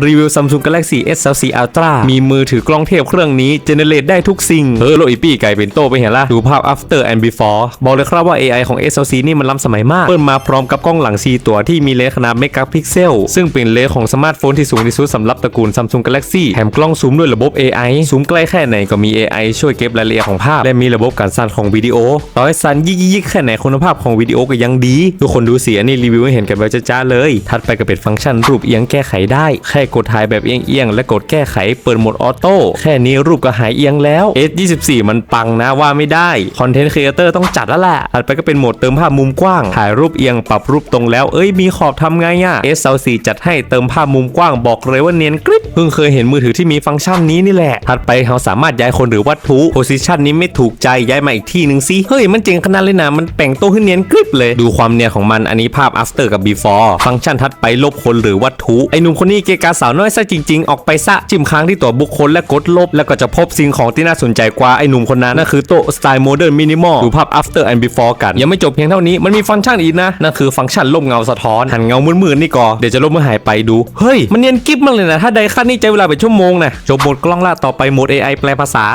รีวิว Samsung Galaxy S24 Ultra มีมือถือกล้องเทพเครื่องนี้เจเนเรตได้ทุกสิ่งเออโลอีปี้ไก่เป็นโตไปเห็นละดูภาพ after and before บอกเลยครับว่า AI ของ S24 นี่มันล้ำสมัยมาก เปิดมาพร้อมกับกล้องหลัง 4 ตัวที่มีเลนส์ขนาดเมกะพิกเซล ซึ่งเป็นเลนส์ของสมาร์ทโฟนที่สูงที่สุดสำหรับตระกูล Samsung Galaxy แถมกล้องซูมด้วยระบบ AI ซูมใกล้แค่ไหนก็มี AI ช่วยเก็บรายละเอียดของภาพ และมีระบบการสั่นของวิดีโอต่อให้สั่นยิกๆๆแค่ไหนคุณภาพของวิดีโอก็ยังดีทุกคนดูเสียนี่รีวิวให้เห็นกันแบบจ้าๆเลย ถัดไปก็เป็นฟังก์ชันรูปเอียงแก้ไขได้แค่กดถ่ายแบบเอียงๆ และกดแก้ไขเปิดโหมดออโต้แค่นี้รูปก็หายเอียงแล้ว S24 มันปังนะว่าไม่ได้ คอนเทนต์ครีเอเตอร์ต้องจัดแล้วแหละถัดไปก็เป็นโหมดเติมภาพมุมกว้าง ถ่ายรูปเอียงปรับรูปตรงแล้ว เอ้ยมีขอบทำไงอะ S24 จัดให้เติมภาพมุมกว้างบอกเลยว่าเนียนกริบเพิ่งเคยเห็นมือถือที่มีฟังก์ชันนี้นี่แหละ ถัดไปเราสามารถย้ายคนหรือวัตถุโพซิชันนี้ไม่ถูกใจย้ายมาอีกที่หนึ่งสิเฮ้ยมันเจ๋งขนาดเลยนะมันแป่งโตขึ้นเนียนกริบเลย ดูความเนียนของมันอันนี้ภาพ after กับ before ฟังก์ชันถัดไปลบคนหรือวัตถุไอ้หนุ่มคนนี้เกกาสาวน้อยซะจริง ๆ ออกไปซะจิ้มค้างที่ตัวบุคคลและกดลบ แล้วก็จะพบสิ่งของที่น่าสนใจกว่าไอ้หนุ่มคนนั้นนั่นคือโต๊ะสไตล์โมเดิร์นมินิมอลดูภาพ after and before กัน ยังไม่จบเพียงเท่านี้มันมีฟังก์ชันอีกนะนั่นคือฟังก์ชันลบเงาสะท้อนหันเงามืดๆนี่ก่อเดี๋ยวจะลบเมื่อหายไปดูเฮ้ยมันเนียนกิ๊บมากเลยนะถ้าไดขั้นนี่ใช้เวลาเป็นชั่วโมงนะจบโหมดกล้องละต่อไปโหมด AI แปลภาษา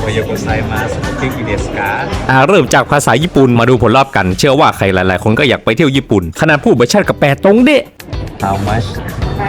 โอโยโกไซมาสคิกิเดสกาอ่าเริ่มจากภาษาญี่ปุ่นมาดูผลลัพธ์กัน เชื่อว่าใครหลาย ๆ คนก็อยากไปเที่ยวญี่ปุ่น ขนาดผู้บัญชากับแปลตรงเดะ How much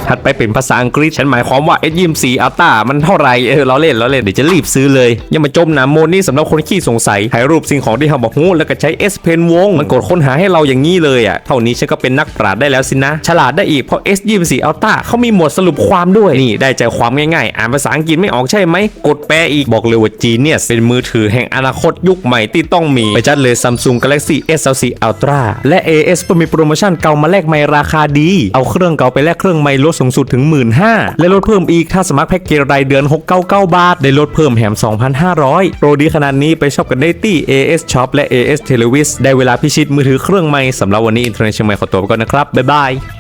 ถัดไปเป็นภาษาอังกฤษ ฉันหมายความว่า S24 Ultra มันเท่าไรเออเราเล่นเราเล่นเดี๋ยวจะรีบซื้อเลยย่ามาจมหนาโมนี่สำหรับคนขี้สงสัยถ่ายรูปสิ่งของที่เราบอกหูแล้วก็ใช้ S Pen วง มันกดค้นหาให้เราอย่างนี้เลยอะเท่านี้ฉันก็เป็นนักปราชญ์ได้แล้วสินะ ฉลาดได้อีกเพราะ S24 Ultra เขามีหมวดสรุปความด้วยนี่ได้ใจความง่ายๆ อ่านภาษาอังกฤษไม่ออกใช่ไหมกดแปลอีกบอกเลยว่า Genius เป็นมือถือแห่งอนาคตยุคใหม่ที่ต้องมีไปจัดเลย Samsung Galaxy S24 Ultra และ AS เพิ่มมีโปรโมชั่นเก่ามาแลกใหม่ราคาดี เอาเครื่องเก่าไปแลกเครื่องใหม่ลดสูงสุดถึง 1 5ื่นและลดเพิ่มอีกถ้าสมัครแพ็กเกจรายเดือน 699 บาท ได้ลดเพิ่มแถม2,500 โปรดีขนาดนี้ไปช็อปกันได้ที่ AS Shop และ AS Televis ได้เวลาพิชิตมือถือเครื่องใหม่สำหรับวันนี้อินเทอร์เน็ตเชียงใหม่ขอตัวไปก่อนนะครับบ๊ายบาย